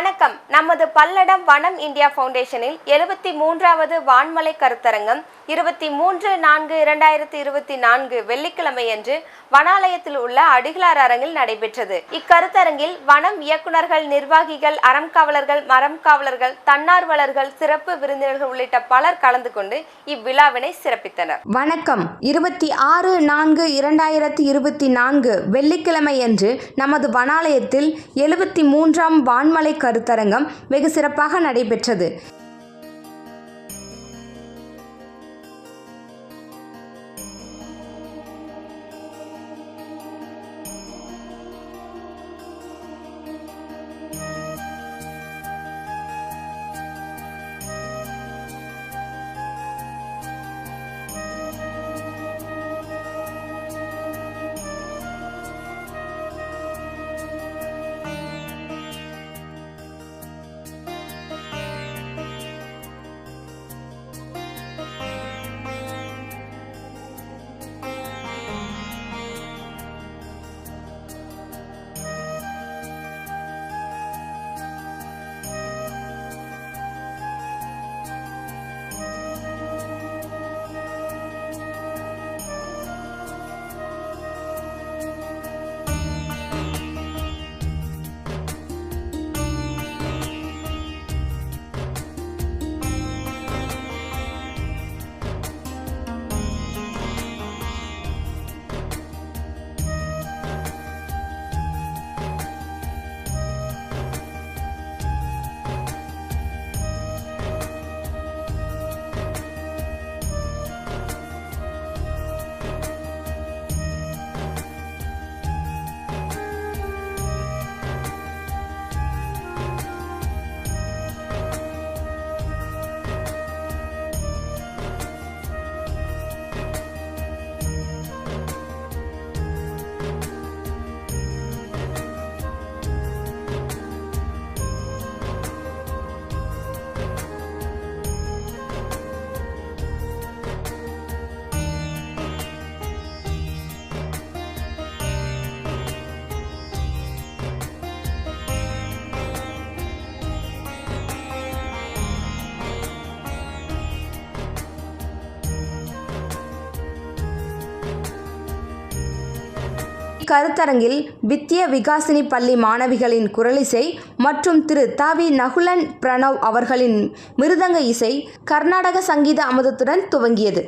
வணக்கம். நமது பல்லடம் வனம் இந்தியா ஃபவுண்டேஷனில் எழுபத்தி மூன்றாவது வான்மலை கருத்தரங்கம் இருபத்தி மூன்று நான்கு இரண்டாயிரத்தி இருபத்தி நான்கு வெள்ளிக்கிழமையன்று வனாலயத்தில் உள்ள அடிகளார் அரங்கில் நடைபெற்றது. இக்கருத்தரங்கில் வனம் இயக்குனர்கள் நிர்வாகிகள் அறம் காவலர்கள் மரம் காவலர்கள் தன்னார்வலர்கள் சிறப்பு விருந்தினர்கள் உள்ளிட்ட பலர் கலந்து கொண்டு இவ்விழாவினை சிறப்பித்தனர். வணக்கம். இருபத்தி ஆறு நான்கு இரண்டாயிரத்தி இருபத்தி நான்கு வெள்ளிக்கிழமையன்று நமது வனாலயத்தில் எழுபத்தி மூன்றாம் வான்மலை கருத்தரங்கம் வெகு சிறப்பாக நடைபெற்றது. இக்கருத்தரங்கில் வித்ய விகாசினி பள்ளி மாணவிகளின் குரலிசை மற்றும் திரு. தாவி நகுலன் பிரணவ் அவர்களின் மிருதங்க இசை கர்நாடக சங்கீத அமுதத்துடன் துவங்கியது.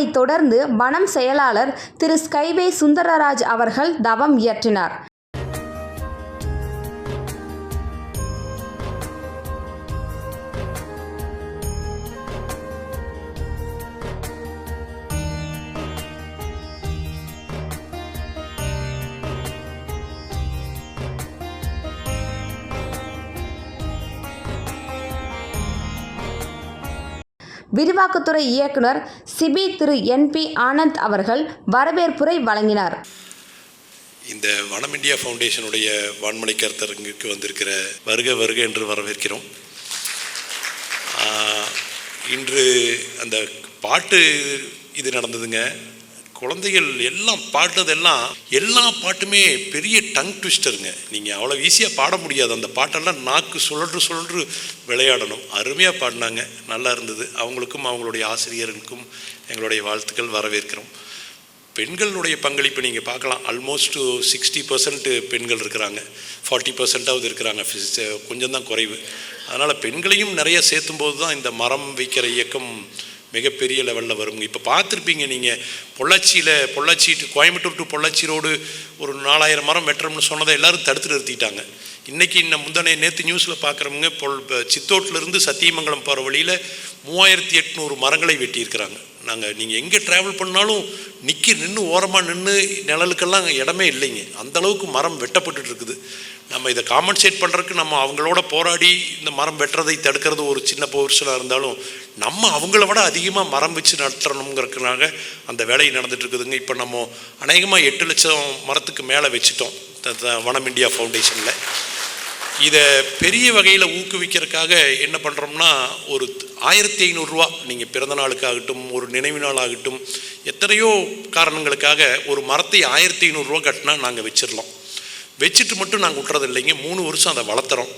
அதனைத் தொடர்ந்து வனம் செயலாளர் திரு ஸ்கைவே சுந்தரராஜ் அவர்கள் தவம் இயற்றினார். விரிவாக்கத்துறை இயக்குனர் சிபி திரு என் பி ஆனந்த் அவர்கள் வரவேற்புரை வழங்கினார். இந்த வனம் இந்தியா ஃபவுண்டேஷனுடைய வான்மலை கருத்தரங்குக்கு வந்திருக்கிற வருக வருக என்று வரவேற்கிறோம். இன்று அந்த பாட்டு இது நடந்ததுங்க. குழந்தைகள் எல்லாம் பாடுறதெல்லாம் எல்லா பாட்டுமே பெரிய டங் ட்விஸ்டருங்க நீங்கள் அவ்வளோ ஈஸியாக பாட முடியாது. அந்த பாட்டெல்லாம் நாக்கு சுழன்று சுழன்று விளையாடணும். அருமையாக பாடினாங்க. நல்லா இருந்தது. அவங்களுக்கும் அவங்களுடைய ஆசிரியர்களுக்கும் எங்களுடைய வாழ்த்துக்கள் வரவேற்கிறோம். பெண்களுடைய பங்களிப்பு நீங்கள் பார்க்கலாம். ஆல்மோஸ்ட் சிக்ஸ்டி பர்சன்ட்டு பெண்கள் இருக்கிறாங்க. ஃபார்ட்டி பர்சன்டாவது இருக்கிறாங்க. கொஞ்சம் தான் குறைவு. அதனால் பெண்களையும் நிறைய சேர்த்தும் போது தான் இந்த மரம் வைக்கிற இயக்கம் மிகப்பெரிய லெவலில் வரும். இப்போ பார்த்துருப்பீங்க நீங்கள் பொள்ளாச்சியில் Pollachi to Coimbatore to Pollachi road ஒரு நாலாயிரம் மரம் வெட்டுறோம்னு சொன்னதை எல்லோரும் தடுத்து நிறுத்திட்டாங்க. இன்றைக்கி இன்னும் முந்தனை நேற்று நியூஸில் பார்க்குறவங்க பொல் சித்தோட்டிலிருந்து சத்தியமங்கலம் போகிற வழியில் மூவாயிரத்தி எட்நூறு மரங்களை வெட்டியிருக்கிறாங்க. நாங்கள் நீங்கள் எங்கே ட்ராவல் பண்ணாலும் நிற்கி நின்று ஓரமாக நின்று நிழலுக்கெல்லாம் இடமே இல்லைங்க. அந்தளவுக்கு மரம் வெட்டப்பட்டுட்டு இருக்குது. நம்ம இதை காம்பன்சேட் பண்ணுறதுக்கு நம்ம அவங்களோட போராடி இந்த மரம் வெட்டுறதை தடுக்கிறது ஒரு சின்ன போர்ஷனாக இருந்தாலும் நம்ம அவங்கள விட அதிகமாக மரம் வச்சு நடத்தணுங்கிறதுக்காக அந்த வேலை நடந்துட்டுருக்குதுங்க இப்போ நம்ம அநேகமாக எட்டு லட்சம் மரத்துக்கு மேலே வச்சுட்டோம். த- த- வனம் இந்தியா ஃபவுண்டேஷனில். இதை பெரிய வகையில் ஊக்குவிக்கிறதுக்காக என்ன பண்ணுறோம்னா ஒரு ஆயிரத்தி ஐநூறுரூவா நீங்கள் பிறந்த நாளுக்காகட்டும் ஒரு நினைவு நாள் ஆகட்டும் எத்தனையோ காரணங்களுக்காக ஒரு மரத்தை ஆயிரத்தி ஐநூறுரூவா கட்டினா நாங்கள் வச்சிடலாம். வச்சுட்டு மட்டும் நாங்கள் விட்டுறது இல்லைங்க. மூணு வருஷம் அதை வளர்த்துறோம்.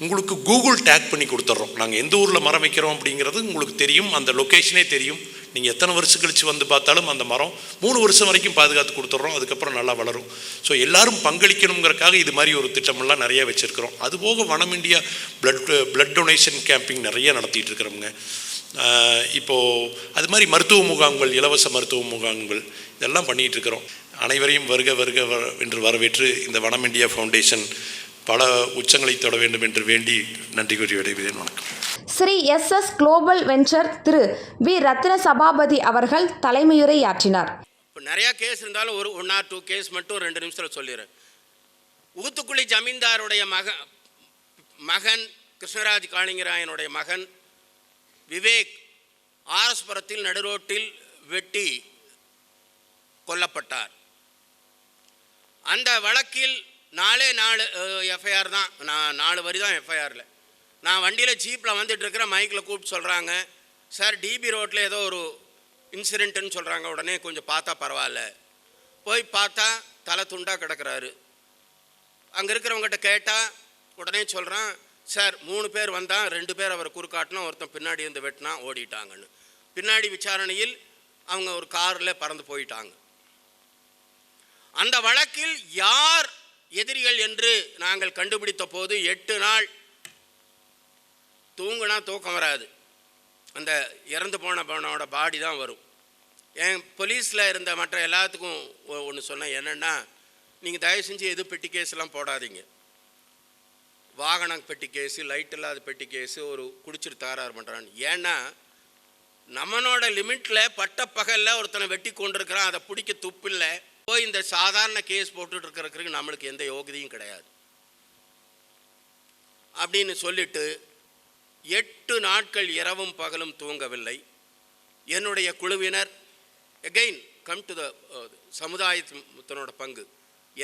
உங்களுக்கு கூகுள் டேக் பண்ணி கொடுத்துட்றோம் நாங்கள் எந்த ஊரில் மரம் வைக்கிறோம் அப்படிங்கிறது உங்களுக்கு தெரியும். அந்த லொக்கேஷனே தெரியும். நீங்கள் எத்தனை வருஷம் கழித்து வந்து பார்த்தாலும் அந்த மரம் மூணு வருஷம் வரைக்கும் பாதுகாத்து கொடுத்துட்றோம் அதுக்கப்புறம் நல்லா வளரும். ஸோ எல்லாரும் பங்களிக்கணுங்கிறக்காக இது மாதிரி ஒரு திட்டமெல்லாம் நிறைய வச்சுருக்கிறோம். அதுபோக Vanam India blood blood donation camping நிறைய நடத்திட்டு இருக்கிறோங்க இப்போது அது மாதிரி மருத்துவ முகாம்கள் இலவச மருத்துவ முகாம்கள் இதெல்லாம் பண்ணிகிட்டு இருக்கிறோம். அனைவரையும் வருக வருக வ- என்று வரவேற்று இந்த வனம் இண்டியா ஃபவுண்டேஷன் பல உச்சங்களை தொட வேண்டும் என்று வேண்டி நன்றி கூறி விடைபெறுகிறேன். வணக்கம். Sri S S global venture திரு வி. ரத்ன சபாபதி அவர்கள் தலைமையுரையாற்றினார் இப்போ நிறையா கேஸ் இருந்தாலும் ஒரு ஒன் ஆர் டூ கேஸ் மட்டும் ரெண்டு நிமிஷத்தில் சொல்லிடுறேன். ஊத்துக்குழி ஜமீன்தாருடைய மக மகன் கிருஷ்ணராஜ் காளிங்கராயனுடைய மகன் விவேக் ஆரஸ்புரத்தில் நடுரோட்டில் வெட்டி கொல்லப்பட்டார். அந்த வழக்கில் நாலே நாலு எஃப்ஐஆர் தான். நான் நாலு வரி தான் எஃப்ஐஆரில் நான் வண்டியில் ஜீப்பில் வந்துட்டு இருக்கிறேன் மைக்கில் கூப்பிட்டு சொல்கிறாங்க சார் டிபி ரோட்டில் ஏதோ ஒரு இன்சிடென்ட்டுன்னு சொல்கிறாங்க உடனே கொஞ்சம் பார்த்தா பரவாயில்ல. போய் பார்த்தா தலை துண்டாக கிடக்குறாரு. அங்கே இருக்கிறவங்ககிட்ட கேட்டால் உடனே சொல்கிறான் சார் மூணு பேர் வந்தான் ரெண்டு பேர் அவரை குறுக்காட்டினா ஒருத்தன் பின்னாடி இருந்து வெட்டினா ஓடிட்டாங்கன்னு. பின்னாடி விசாரணையில் அவங்க ஒரு காரில் பறந்து போயிட்டாங்க. அந்த வழக்கில் யார் எதிரிகள் என்று நாங்கள் கண்டுபிடித்த போது எட்டு நாள் தூங்குனா தூக்கம் வராது. அந்த இறந்து போன போனோட பாடி தான் வரும். என் போலீஸில் இருந்த மற்ற எல்லாத்துக்கும் ஒன்று சொன்னேன் என்னென்னா நீங்கள் தயவு செஞ்சு எது பெட்டி கேஸ்லாம் போடாதீங்க. வாகனம் பெட்டி கேஸு லைட் இல்லாத பெட்டி கேஸு ஒரு குடிச்சிட்டு தகராறு பண்ணுறான்னு ஏன்னா நம்மளோட லிமிட்டில் பட்ட பகலில் ஒருத்தனை வெட்டி கொண்டிருக்கிறான். அதை பிடிக்க துப்பில்லை. போய் இந்த சாதாரண கேஸ் போட்டுட்டு இருக்கிறதுக்கு நம்மளுக்கு எந்த யோகிதையும் கிடையாது. அப்படின்னு சொல்லிட்டு எட்டு நாட்கள் இரவும் பகலும் தூங்கவில்லை. என்னுடைய குழுவினர் எகைன் கம் டு த சமுதாயத்தினோட பங்கு.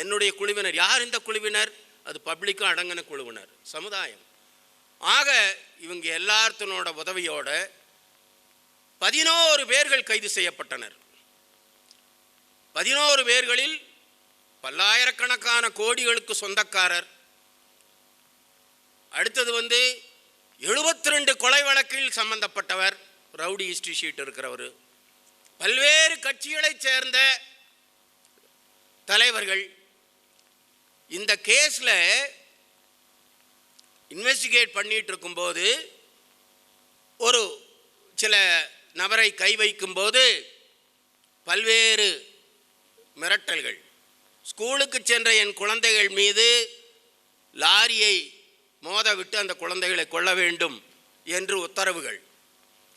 என்னுடைய குழுவினர் யார் இந்த குழுவினர்? அது பப்ளிக்காக அடங்கின குழுவினர் சமுதாயம். ஆக இவங்க எல்லாத்தினோட உதவியோட பதினோரு பேர்கள் கைது செய்யப்பட்டனர். பதினோரு பேர்களில் பல்லாயிரக்கணக்கான கோடிகளுக்கு சொந்தக்காரர். அடுத்தது வந்து 72 ரெண்டு கொலை வழக்கில் சம்பந்தப்பட்டவர் ரவுடி ஹிஸ்ட்ரி ஷீட் இருக்கிறவர். பல்வேறு கட்சிகளைச் சேர்ந்த தலைவர்கள். இந்த கேஸில் இன்வெஸ்டிகேட் பண்ணிட்டு இருக்கும்போது ஒரு சில நபரை கை வைக்கும்போது பல்வேறு மிரட்டல்கள். ஸ்கூலுக்கு சென்ற என் குழந்தைகள் மீது லாரியை மோதவிட்டு அந்த குழந்தைகளை கொள்ள வேண்டும் என்று உத்தரவுகள்.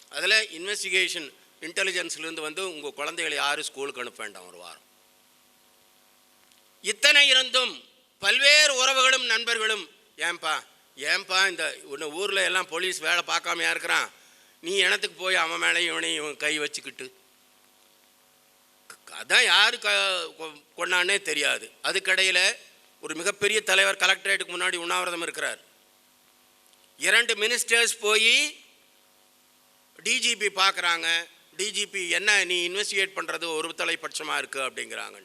அதில் இன்வெஸ்டிகேஷன் இன்டெலிஜென்ஸ்லேருந்து வந்து உங்கள் குழந்தைகளை யாரும் ஸ்கூலுக்கு அனுப்ப வேண்டாம் ஒரு வாரம். இத்தனை இருந்தும் பல்வேறு உறவுகளும் நண்பர்களும் ஏன்பா ஏன்பா இந்த உன்னை ஊரில் எல்லாம் போலீஸ் வேலை பார்க்காமையா இருக்கிறான்? நீ இனத்துக்கு போய் அவன் மேலேயும் இவனையும் கை வச்சுக்கிட்டு? அதான் யார் க கொண்டானே தெரியாது. அதுக்கடையில் ஒரு மிகப்பெரிய தலைவர் கலெக்டரேட்டுக்கு முன்னாடி உண்ணாவிரதம் இருக்கிறார். இரண்டு மினிஸ்டர்ஸ் போய் டிஜிபி பார்க்குறாங்க டிஜிபி என்ன நீ இன்வெஸ்டிகேட் பண்ணுறது ஒரு தலைப்பட்சமாக இருக்குது அப்படிங்கிறாங்க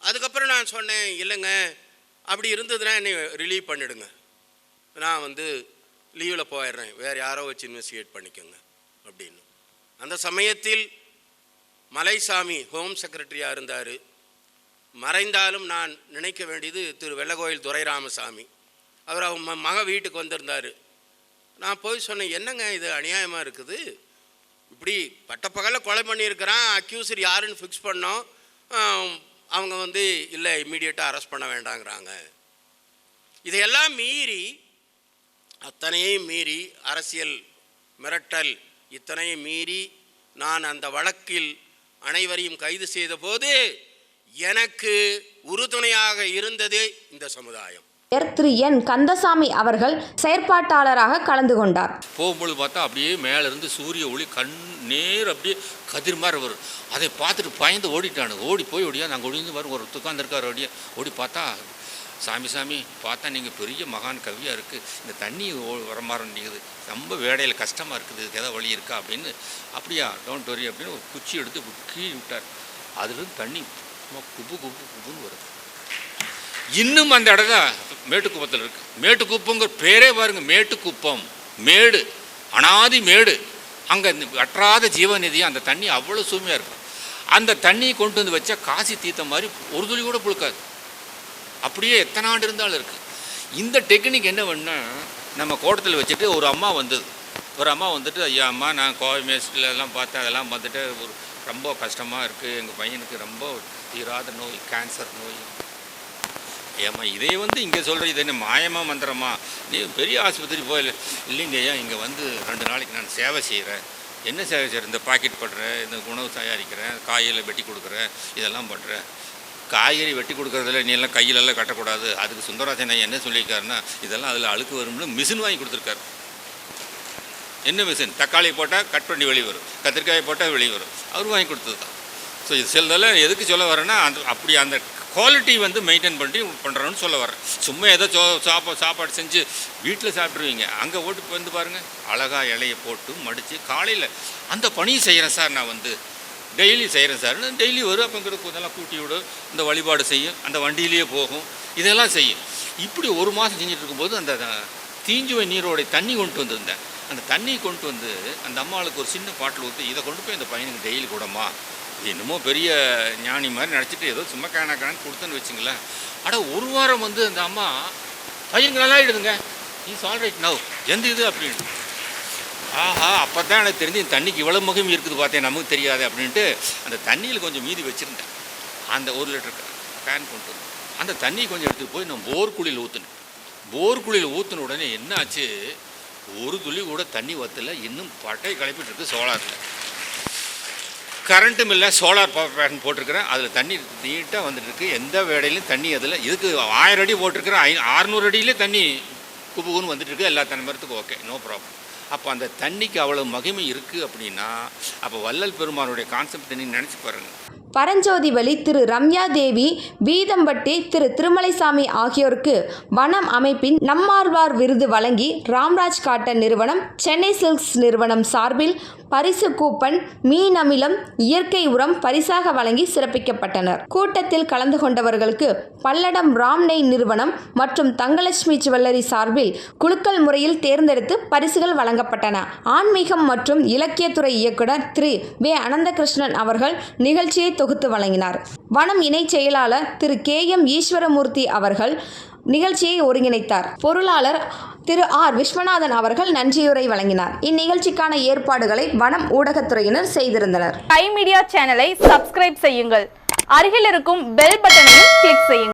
அதுக்கப்புறம் நான் சொன்னேன் இல்லைங்க அப்படி இருந்ததுன்னா என்னை ரிலீவ் பண்ணிடுங்க. நான் வந்து லீவில் போயிடுறேன். வேறு யாரோ வச்சு இன்வெஸ்டிகேட் பண்ணிக்கோங்க அப்படின்னு. அந்த சமயத்தில் மலைசாமி ஹோம் செக்ரட்டரியாக இருந்தார். மறைந்தாலும் நான் நினைக்க வேண்டியது திரு வெள்ளகோயில் துரைராமசாமி. அவர் அவங்க ம- மக வீட்டுக்கு வந்திருந்தார். நான் போய் சொன்னேன் என்னங்க இது? அநியாயமாக இருக்குது? இப்படி பட்டப்பகலில் கொலை பண்ணியிருக்கிறான். அக்யூசர் யாருன்னு ஃபிக்ஸ் பண்ணோம். அவங்க வந்து இல்லை இம்மீடியட்டாக அரெஸ்ட் பண்ண வேண்டாங்கிறாங்க. இதையெல்லாம் மீறி அத்தனையும் மீறி அரசியல் மிரட்டல் இத்தனையும் மீறி நான் அந்த வழக்கில் அனைவரையும் கைது செய்த போது எனக்கு உறுதுணையாக இருந்ததே இந்த சமுதாயம். திரு என் கந்தசாமி அவர்கள் செயற்பாட்டாளராக கலந்து கொண்டார். போகும்பொழுது பார்த்தா அப்படியே மேலேருந்து சூரிய ஒளி கண் நேர் அப்படியே கதிர் மாதிரி வரும். அதை பார்த்துட்டு பயந்து ஓடிட்டானு. ஓடி போய் ஓடியா நாங்கள் ஒடிந்து வரும். ஒரு உட்காந்துருக்காரு ஓடியா ஓடி பார்த்தா சாமி சாமி பார்த்தா நீங்கள் பெரிய மகான் கவியாக இருக்குது இந்த தண்ணி ஓ- வர மாதிரி நிற்குது ரொம்ப வேடையில் கஷ்டமாக இருக்குது. இதுக்கு எதாவது வழி இருக்கா அப்படின்னு. அப்படியா டோன்ட் வரி அப்படின்னு ஒரு குச்சி எடுத்து கீழ் விட்டார். அதுலேருந்து தண்ணி சும்மா குப்பு குப்பு குப்புன்னு வருது. இன்னும் அந்த இடத்துல மேட்டுக்குப்பத்தில் இருக்கு. மேட்டுக்குப்பங்கிற பேரே பாருங்க. மேட்டுக்குப்பம் மேடு அனாதி மேடு. அங்கே அற்றாத ஜீவநிதியாக அந்த தண்ணி அவ்வளோ சூமையாக இருக்கும். அந்த தண்ணியை கொண்டு வந்து வச்சா காசி தீர்த்த மாதிரி ஒரு துளி கூட புழுக்காது. அப்படியே எத்தனை ஆண்டு இருந்தாலும் இருக்குது இந்த டெக்னிக் என்ன பண்ணால் நம்ம கோட்டத்தில் வச்சுட்டு ஒரு அம்மா வந்தது. ஒரு அம்மா வந்துட்டு ஐயா அம்மா நான் கோவை மேஸ்டில் எல்லாம் பார்த்தேன் அதெல்லாம் பார்த்துட்டு ஒரு ரொம்ப கஷ்டமாக இருக்குது எங்கள் பையனுக்கு ரொம்ப தீராத நோய் கேன்சர் நோய். ஏம்மா இதே வந்து இங்கே சொல்கிற இது என்ன மாயமா மந்திரமா? நீ பெரிய ஆஸ்பத்திரி போயில இல்லைங்க ஐயா இங்கே வந்து ரெண்டு நாளைக்கு நான் சேவை செய்கிறேன் என்ன சேவை செய்கிறேன் இந்த பாக்கெட் பண்ணுறேன் இந்த உணவு தயாரிக்கிறேன் காயில் வெட்டி கொடுக்குறேன் இதெல்லாம் பண்ணுறேன் காய்கறி வெட்டி கொடுக்குறதுல நீ எல்லாம் கையிலெல்லாம் கட்டக்கூடாது. அதுக்கு சுந்தரராஜன் என்ன சொல்லியிருக்காருன்னா இதெல்லாம் அதில் அழுக்கு வரும்னு மிஷின் வாங்கி கொடுத்துருக்காரு. என்ன மிஷின்? தக்காளி போட்டால் கட் பண்ணி வெளியே வரும். கத்திரிக்காய் போட்டால் வெளியே வரும். அவர் வாங்கி கொடுத்தது தான். ஸோ இது சிலதெல்லாம் எதுக்கு சொல்ல வரேன்னா அந்த அப்படி அந்த குவாலிட்டி வந்து மெயின்டைன் பண்ணி பண்ணுறோன்னு சொல்ல வரேன் சும்மா ஏதோ சோ சாப்பா சாப்பாடு செஞ்சு வீட்டில் சாப்பிட்ருவீங்க அங்கே ஓட்டு வந்து பாருங்கள் அழகாக இலையை போட்டு மடித்து காலையில் அந்த பணியை செய்கிறேன் சார் நான் வந்து. டெய்லி செய்கிறேன் சார். டெய்லி வரும் அப்போ இங்கிட்ட இதெல்லாம் கூட்டி விடும் இந்த வழிபாடு செய்யும் அந்த வண்டியிலேயே போகும். இதெல்லாம் செய்யும் இப்படி ஒரு மாதம் செஞ்சுட்டு இருக்கும்போது அந்த தீஞ்சுவை நீரோடைய தண்ணி கொண்டு வந்திருந்தேன். அந்த தண்ணி கொண்டு வந்து அந்த அம்மாளுக்கு ஒரு சின்ன பாட்டில் ஊற்றி இதை கொண்டு போய் அந்த பையனுக்கு டெய்லி கூடமா என்னமோ பெரிய ஞானி மாதிரி நினச்சிட்டு ஏதோ சும்மா காணா காணு கொடுத்தேன்னு வச்சுங்களேன். ஆனால் ஒரு வாரம் வந்து அந்த அம்மா பையனுக்கு நல்லா ஆகிடுதுங்க இஸ் ஆல் ரைட் நவ் எந்த இது? அப்படின்னு. ஆஹா அப்போ தான் எனக்கு தெரிஞ்சு இந்த தண்ணிக்கு இவ்வளோ முகம் இருக்குது பார்த்தேன் நமக்கு தெரியாது அப்படின்ட்டு அந்த தண்ணியில் கொஞ்சம் மீதி வச்சுருந்தேன். அந்த ஒரு லிட்டர் பேன் கொண்டு வந்து. அந்த தண்ணியை கொஞ்சம் எடுத்து போய் நான் போர் குழியில் ஊற்றினேன் போர் குழியில் ஊற்றின உடனே என்ன ஆச்சு ஒரு துளி கூட தண்ணி வத்தல இன்னும் பட்டை கிளப்பிட்டு இருக்கு சோலாரில் கரண்ட்டும் இல்லை சோலார் பவர் பேன் போட்டிருக்கிறேன். அதில் தண்ணி நீட்டாக வந்துட்டுருக்கு எந்த வேடையிலையும் தண்ணி அதில் இதுக்கு ஆயிரம் அடி போட்டிருக்கிறேன். ஐ அறநூறு அடியிலே தண்ணி குபுகுன்னு வந்துட்டுருக்கு எல்லா தன்மரத்துக்கும் ஓகே நோ ப்ராப்ளம் அப்போ அந்த தண்ணிக்கு அவ்வளோ மகிமை இருக்குது அப்படின்னா அப்போ வள்ளல் பெருமானுடைய கான்செப்ட் நீங்கள் நினச்சி பாருங்கள் பரஞ்சோதி வழி திரு ரம்யா தேவி வீதம்பட்டி திரு திருமலைசாமி ஆகியோருக்கு வனம் அமைப்பின் நம்மார்வார் விருது வழங்கி ராம்ராஜ் காட்டன் நிறுவனம் சென்னை சில்க்ஸ் நிறுவனம் சார்பில் பரிசு கூப்பன் மீன் அமிலம் இயற்கை உரம் பரிசாக வழங்கி சிறப்பிக்கப்பட்டனர். கூட்டத்தில் கலந்து கொண்டவர்களுக்கு பல்லடம் ராம்நெய் நிறுவனம் மற்றும் தங்கலட்சுமி ஜுவல்லரி சார்பில் குழுக்கள் முறையில் தேர்ந்தெடுத்து பரிசுகள் வழங்கப்பட்டன. ஆன்மீகம் மற்றும் இலக்கியத்துறை இயக்குனர் திரு வே. அனந்தகிருஷ்ணன் அவர்கள் நிகழ்ச்சியை தொகுத்து வழங்கினார். வனம் இணைச் செயலாளர் திரு கே எம் ஈஸ்வரமூர்த்தி அவர்கள் நிகழ்ச்சியை ஒருங்கிணைத்தார். பொருளாளர் திரு ஆர் விஸ்வநாதன் அவர்கள் நன்றியுரை வழங்கினார். இந்நிகழ்ச்சிக்கான ஏற்பாடுகளை வனம் ஊடகத்துறையினர் செய்திருந்தனர். டைம் மீடியா சேனலை சப்ஸ்கிரைப் செய்யுங்கள். அருகில் இருக்கும் பெல் பட்டனையும் கிளிக் செய்யுங்கள்.